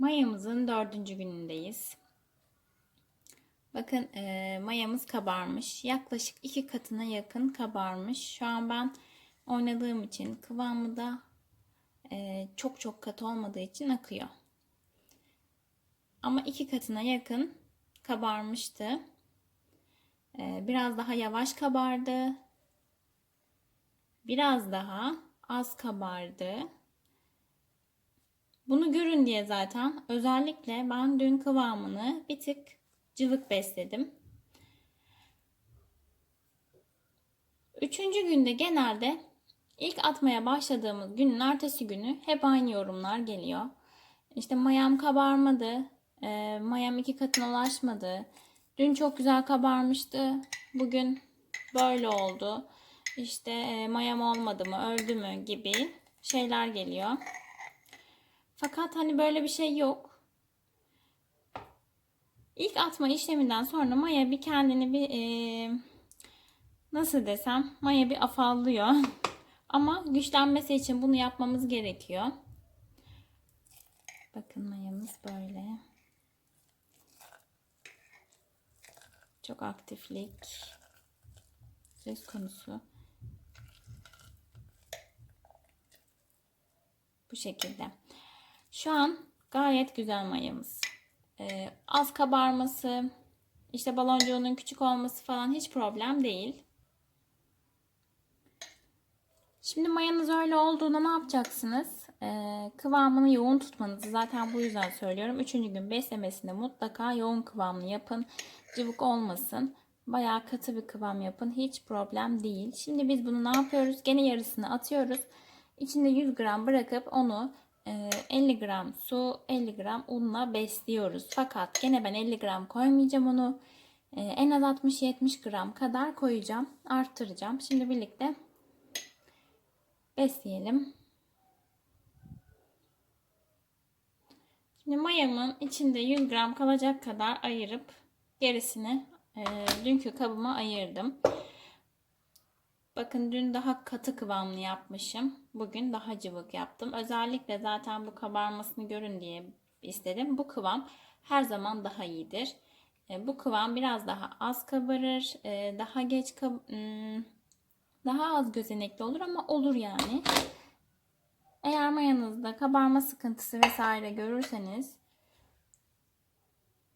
Mayamızın dördüncü günündeyiz. Bakın e, mayamız kabarmış. Yaklaşık iki katına yakın kabarmış. Şu an ben oynadığım için kıvamı da e, çok çok katı olmadığı için akıyor. Ama iki katına yakın kabarmıştı. E, biraz daha yavaş kabardı. Biraz daha az kabardı. Bunu görün diye zaten özellikle ben dün kıvamını bir tık cıvık besledim. Üçüncü günde genelde ilk atmaya başladığımız günün ertesi günü hep aynı yorumlar geliyor. İşte mayam kabarmadı, e, mayam iki katına ulaşmadı. Dün çok güzel kabarmıştı, bugün böyle oldu. İşte e, mayam olmadı mı, öldü mü gibi şeyler geliyor. Fakat hani böyle bir şey yok. İlk atma işleminden sonra maya bir kendini bir e, nasıl desem maya bir afallıyor. Ama güçlenmesi için bunu yapmamız gerekiyor. Bakın mayamız böyle. Çok aktiflik söz konusu. Bu şekilde. Şu an gayet güzel mayamız. Ee, az kabarması, işte baloncuğunun küçük olması falan hiç problem değil. Şimdi mayanız öyle olduğunda ne yapacaksınız? Ee, kıvamını yoğun tutmanızı zaten bu yüzden söylüyorum. Üçüncü gün beslemesinde mutlaka yoğun kıvamlı yapın. Cıvık olmasın. Bayağı katı bir kıvam yapın. Hiç problem değil. Şimdi biz bunu ne yapıyoruz? Gene yarısını atıyoruz. İçinde 100 gram bırakıp onu 50 gram su, 50 gram unla besliyoruz. Fakat gene ben 50 gram koymayacağım onu. En az 60-70 gram kadar koyacağım. Arttıracağım. Şimdi birlikte besleyelim. Şimdi mayamın içinde 100 gram kalacak kadar ayırıp gerisini e, dünkü kabıma ayırdım. Bakın dün daha katı kıvamlı yapmışım. Bugün daha cıvık yaptım. Özellikle zaten bu kabarmasını görün diye istedim. Bu kıvam her zaman daha iyidir. E, bu kıvam biraz daha az kabarır. E, daha geç kab hmm, daha az gözenekli olur ama olur yani. Eğer mayanızda kabarma sıkıntısı vesaire görürseniz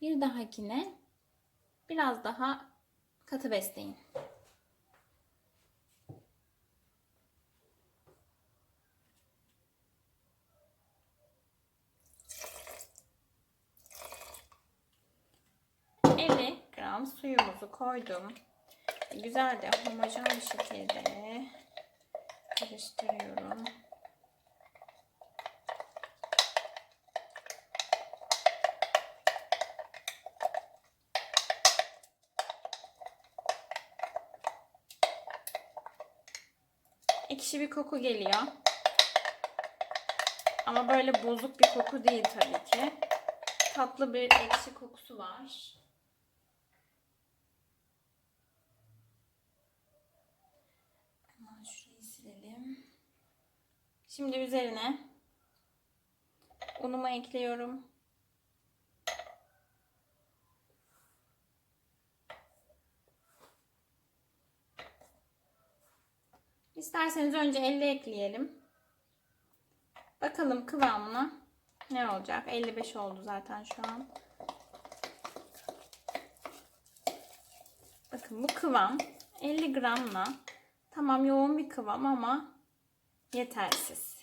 bir dahakine biraz daha katı besleyin. Gram suyumuzu koydum. Güzel de homojen bir şekilde karıştırıyorum. Ekşi bir koku geliyor. Ama böyle bozuk bir koku değil tabii ki. Tatlı bir ekşi kokusu var. Şimdi üzerine unumu ekliyorum. İsterseniz önce elle ekleyelim. Bakalım kıvamına ne olacak? 55 oldu zaten şu an. Bakın bu kıvam 50 gramla tamam yoğun bir kıvam ama yetersiz.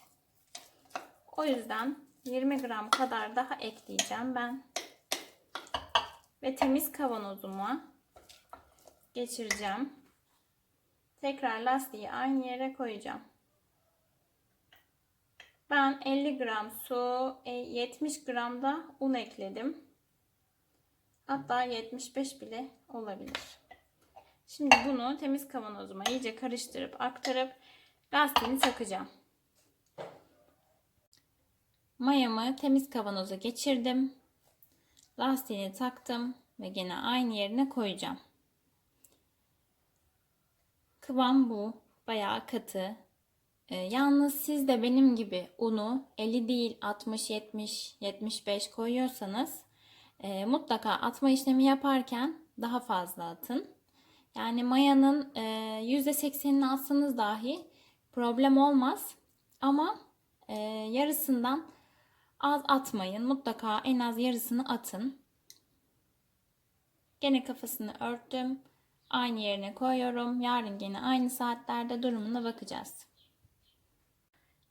O yüzden 20 gram kadar daha ekleyeceğim ben. Ve temiz kavanozuma geçireceğim. Tekrar lastiği aynı yere koyacağım. Ben 50 gram su, 70 e, gram da un ekledim. Hatta 75 bile olabilir. Şimdi bunu temiz kavanozuma iyice karıştırıp aktarıp lastiğini takacağım. Mayamı temiz kavanoza geçirdim. Lastiğini taktım ve gene aynı yerine koyacağım. Kıvam bu. Bayağı katı. Ee, yalnız siz de benim gibi unu 50 değil 60, 70, 75 koyuyorsanız e, mutlaka atma işlemi yaparken daha fazla atın. Yani mayanın e, %80'ini atsanız dahi problem olmaz. Ama e, yarısından az atmayın. Mutlaka en az yarısını atın. Gene kafasını örttüm. Aynı yerine koyuyorum. Yarın gene aynı saatlerde durumuna bakacağız.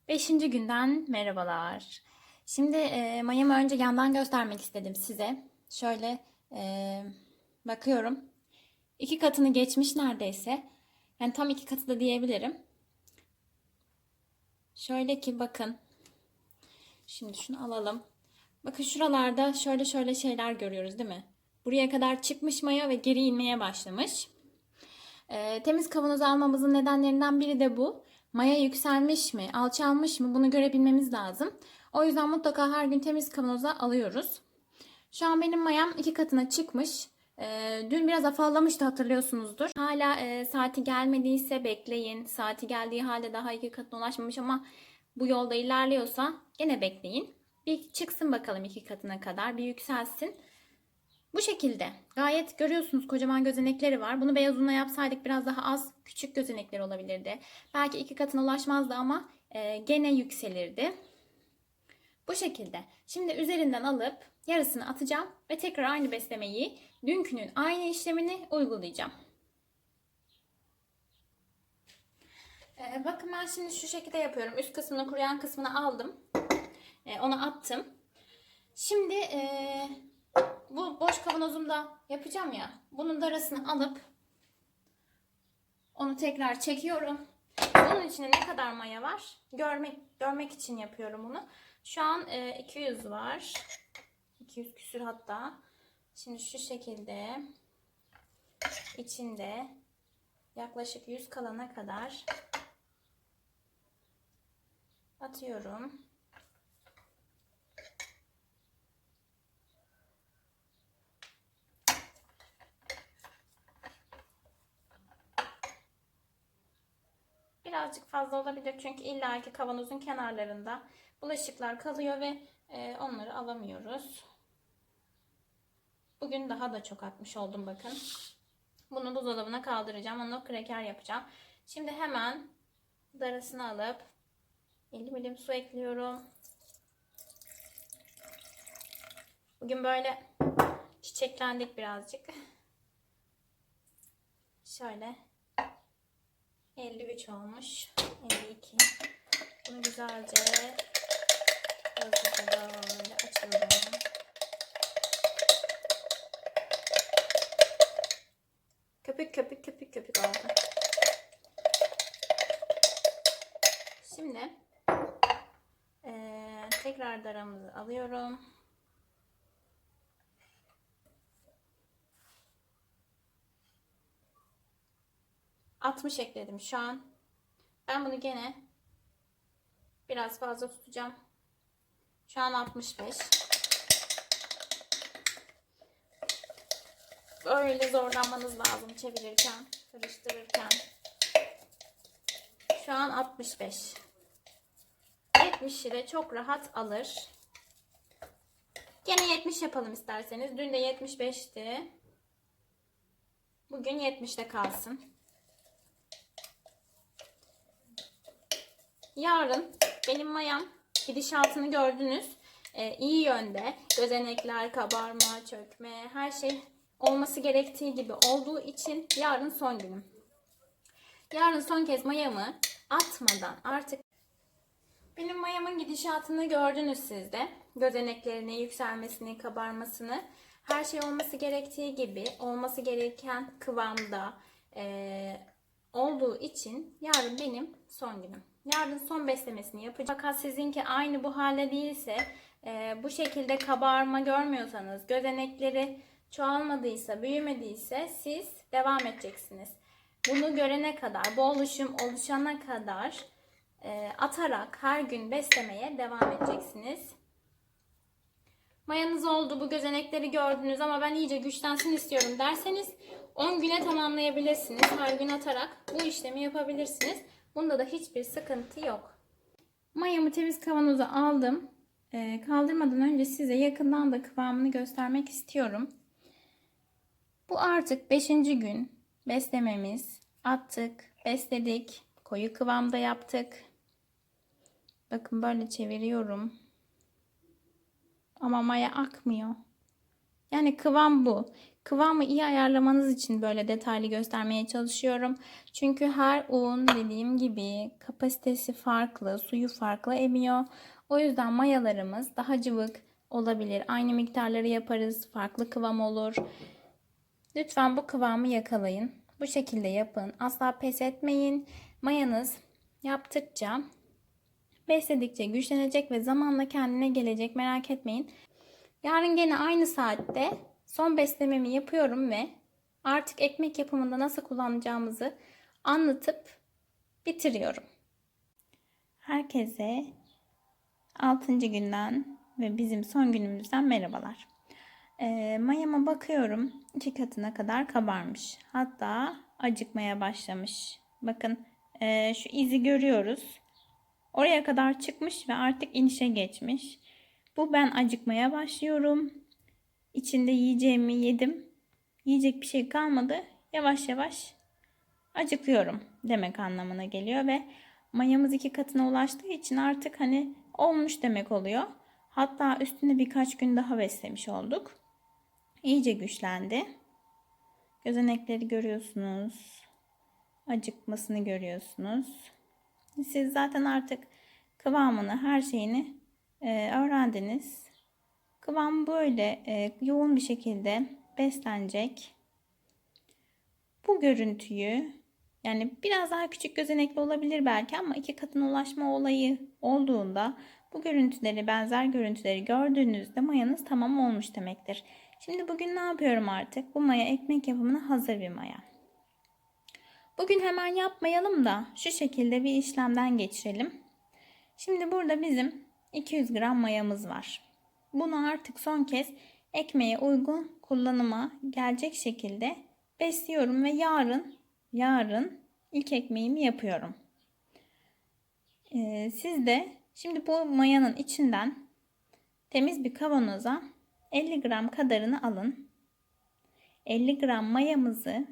Beşinci günden merhabalar. Şimdi e, mayamı önce yandan göstermek istedim size. Şöyle e, bakıyorum. İki katını geçmiş neredeyse. Yani tam iki katı da diyebilirim. Şöyle ki bakın. Şimdi şunu alalım. Bakın şuralarda şöyle şöyle şeyler görüyoruz değil mi? Buraya kadar çıkmış maya ve geri inmeye başlamış. Ee, temiz kavanoz almamızın nedenlerinden biri de bu. Maya yükselmiş mi, alçalmış mı bunu görebilmemiz lazım. O yüzden mutlaka her gün temiz kavanoza alıyoruz. Şu an benim mayam iki katına çıkmış. Ee, dün biraz afallamıştı hatırlıyorsunuzdur. Hala e, saati gelmediyse bekleyin. Saati geldiği halde daha iki katına ulaşmamış ama bu yolda ilerliyorsa gene bekleyin. Bir çıksın bakalım iki katına kadar bir yükselsin. Bu şekilde. Gayet görüyorsunuz kocaman gözenekleri var. Bunu beyaz unla yapsaydık biraz daha az küçük gözenekler olabilirdi. Belki iki katına ulaşmazdı ama e, gene yükselirdi. Bu şekilde. Şimdi üzerinden alıp yarısını atacağım ve tekrar aynı beslemeyi dünkünün aynı işlemini uygulayacağım. Ee, bakın ben şimdi şu şekilde yapıyorum. Üst kısmını kuruyan kısmını aldım. Ee, onu attım. Şimdi e, bu boş kavanozumda yapacağım ya. Bunun darasını alıp onu tekrar çekiyorum. Bunun içinde ne kadar maya var? Görmek görmek için yapıyorum bunu. Şu an e, 200 var. 200 küsür hatta. Şimdi şu şekilde içinde yaklaşık 100 kalana kadar atıyorum. Birazcık fazla olabilir çünkü illaki kavanozun kenarlarında bulaşıklar kalıyor ve e, onları alamıyoruz. Bugün daha da çok atmış oldum bakın. Bunu buzdolabına kaldıracağım. Onu kreker yapacağım. Şimdi hemen darasını alıp 50 milim su ekliyorum. Bugün böyle çiçeklendik birazcık. Şöyle 53 olmuş. 52. Bunu güzelce hızlıca böyle açıyorum. Köpük köpük köpük köpük oldu. Şimdi eee, tekrar daramızı alıyorum. Altmış ekledim şu an. Ben bunu gene biraz fazla tutacağım. Şu an 65. Böyle zorlanmanız lazım çevirirken, karıştırırken. Şu an 65. 70'i de çok rahat alır. Gene 70 yapalım isterseniz. Dün de 75'ti. Bugün 70'te kalsın. Yarın benim mayam gidişatını gördünüz. Ee, iyi yönde. Gözenekler, kabarma, çökme, her şey olması gerektiği gibi olduğu için yarın son günüm. Yarın son kez mayamı atmadan artık benim mayamın gidişatını gördünüz siz de. Gözeneklerini, yükselmesini, kabarmasını. Her şey olması gerektiği gibi, olması gereken kıvamda eee, olduğu için yarın benim son günüm. Yarın son beslemesini yapacağım. Fakat sizinki aynı bu halde değilse, eee, bu şekilde kabarma görmüyorsanız, gözenekleri çoğalmadıysa, büyümediyse siz devam edeceksiniz. Bunu görene kadar, bu oluşum oluşana kadar e, atarak her gün beslemeye devam edeceksiniz. Mayanız oldu, bu gözenekleri gördünüz ama ben iyice güçlensin istiyorum derseniz 10 güne tamamlayabilirsiniz. Her gün atarak bu işlemi yapabilirsiniz. Bunda da hiçbir sıkıntı yok. Mayamı temiz kavanoza aldım. Ee, kaldırmadan önce size yakından da kıvamını göstermek istiyorum. Bu artık 5. gün beslememiz. Attık, besledik, koyu kıvamda yaptık. Bakın böyle çeviriyorum. Ama maya akmıyor. Yani kıvam bu. Kıvamı iyi ayarlamanız için böyle detaylı göstermeye çalışıyorum. Çünkü her un dediğim gibi kapasitesi farklı, suyu farklı emiyor. O yüzden mayalarımız daha cıvık olabilir. Aynı miktarları yaparız, farklı kıvam olur. Lütfen bu kıvamı yakalayın. Bu şekilde yapın. Asla pes etmeyin. Mayanız yaptıkça, besledikçe güçlenecek ve zamanla kendine gelecek. Merak etmeyin. Yarın gene aynı saatte son beslememi yapıyorum ve artık ekmek yapımında nasıl kullanacağımızı anlatıp bitiriyorum. Herkese 6. günden ve bizim son günümüzden merhabalar. E, mayama bakıyorum. iki katına kadar kabarmış. Hatta acıkmaya başlamış. Bakın e, şu izi görüyoruz. Oraya kadar çıkmış ve artık inişe geçmiş. Bu ben acıkmaya başlıyorum. İçinde yiyeceğimi yedim. Yiyecek bir şey kalmadı. Yavaş yavaş acıkıyorum demek anlamına geliyor ve mayamız iki katına ulaştığı için artık hani olmuş demek oluyor. Hatta üstüne birkaç gün daha beslemiş olduk. İyice güçlendi. Gözenekleri görüyorsunuz. Acıkmasını görüyorsunuz. Siz zaten artık kıvamını, her şeyini e, öğrendiniz. Kıvam böyle e, yoğun bir şekilde beslenecek. Bu görüntüyü yani biraz daha küçük gözenekli olabilir belki ama iki katına ulaşma olayı olduğunda bu görüntüleri benzer görüntüleri gördüğünüzde mayanız tamam olmuş demektir. Şimdi bugün ne yapıyorum artık? Bu maya ekmek yapımına hazır bir maya. Bugün hemen yapmayalım da şu şekilde bir işlemden geçirelim. Şimdi burada bizim 200 gram mayamız var. Bunu artık son kez ekmeğe uygun kullanıma gelecek şekilde besliyorum ve yarın yarın ilk ekmeğimi yapıyorum. Ee, siz de şimdi bu mayanın içinden temiz bir kavanoza 50 gram kadarını alın. 50 gram mayamızı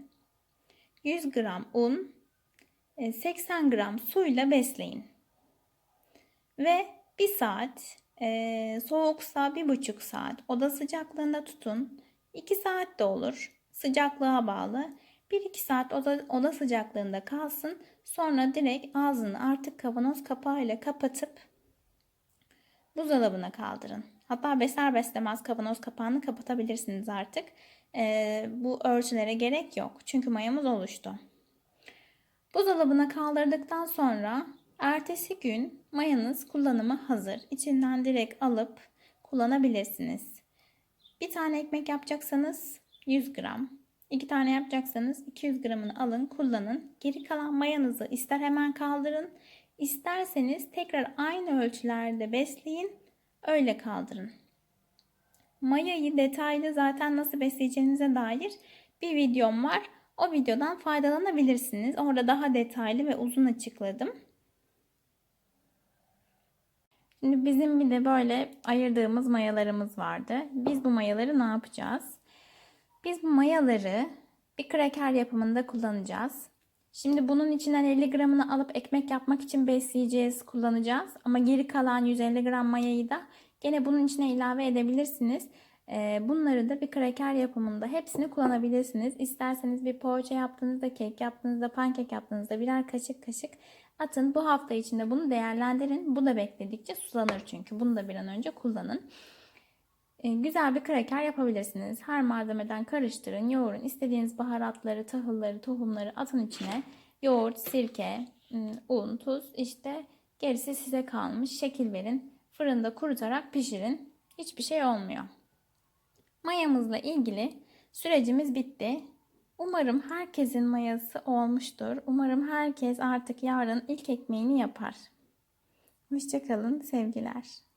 100 gram un 80 e, gram suyla besleyin. Ve bir saat e, soğuksa bir buçuk saat oda sıcaklığında tutun. 2 saat de olur. Sıcaklığa bağlı. 1-2 saat oda, oda sıcaklığında kalsın. Sonra direkt ağzını artık kavanoz kapağıyla kapatıp buzdolabına kaldırın. Hatta besler beslemez kavanoz kapağını kapatabilirsiniz artık. Ee, bu ölçülere gerek yok. Çünkü mayamız oluştu. Buzdolabına kaldırdıktan sonra ertesi gün mayanız kullanıma hazır. İçinden direkt alıp kullanabilirsiniz. Bir tane ekmek yapacaksanız 100 gram. İki tane yapacaksanız 200 gramını alın kullanın. Geri kalan mayanızı ister hemen kaldırın. isterseniz tekrar aynı ölçülerde besleyin Öyle kaldırın. Mayayı detaylı zaten nasıl besleyeceğinize dair bir videom var. O videodan faydalanabilirsiniz. Orada daha detaylı ve uzun açıkladım. Şimdi bizim bir de böyle ayırdığımız mayalarımız vardı. Biz bu mayaları ne yapacağız? Biz bu mayaları bir kraker yapımında kullanacağız. Şimdi bunun içinden 50 gramını alıp ekmek yapmak için besleyeceğiz, kullanacağız. Ama geri kalan 150 gram mayayı da gene bunun içine ilave edebilirsiniz. Ee, bunları da bir kraker yapımında hepsini kullanabilirsiniz. İsterseniz bir poğaça yaptığınızda, kek yaptığınızda, pankek yaptığınızda birer kaşık kaşık atın. Bu hafta içinde bunu değerlendirin. Bu da bekledikçe sulanır çünkü. Bunu da bir an önce kullanın. Ee, güzel bir kraker yapabilirsiniz. Her malzemeden karıştırın, yoğurun. İstediğiniz baharatları, tahılları, tohumları atın içine. Yoğurt, sirke, ıı, un, tuz işte gerisi size kalmış. Şekil verin. Fırında kurutarak pişirin. Hiçbir şey olmuyor. Mayamızla ilgili sürecimiz bitti. Umarım herkesin mayası olmuştur. Umarım herkes artık yarın ilk ekmeğini yapar. Hoşçakalın, sevgiler.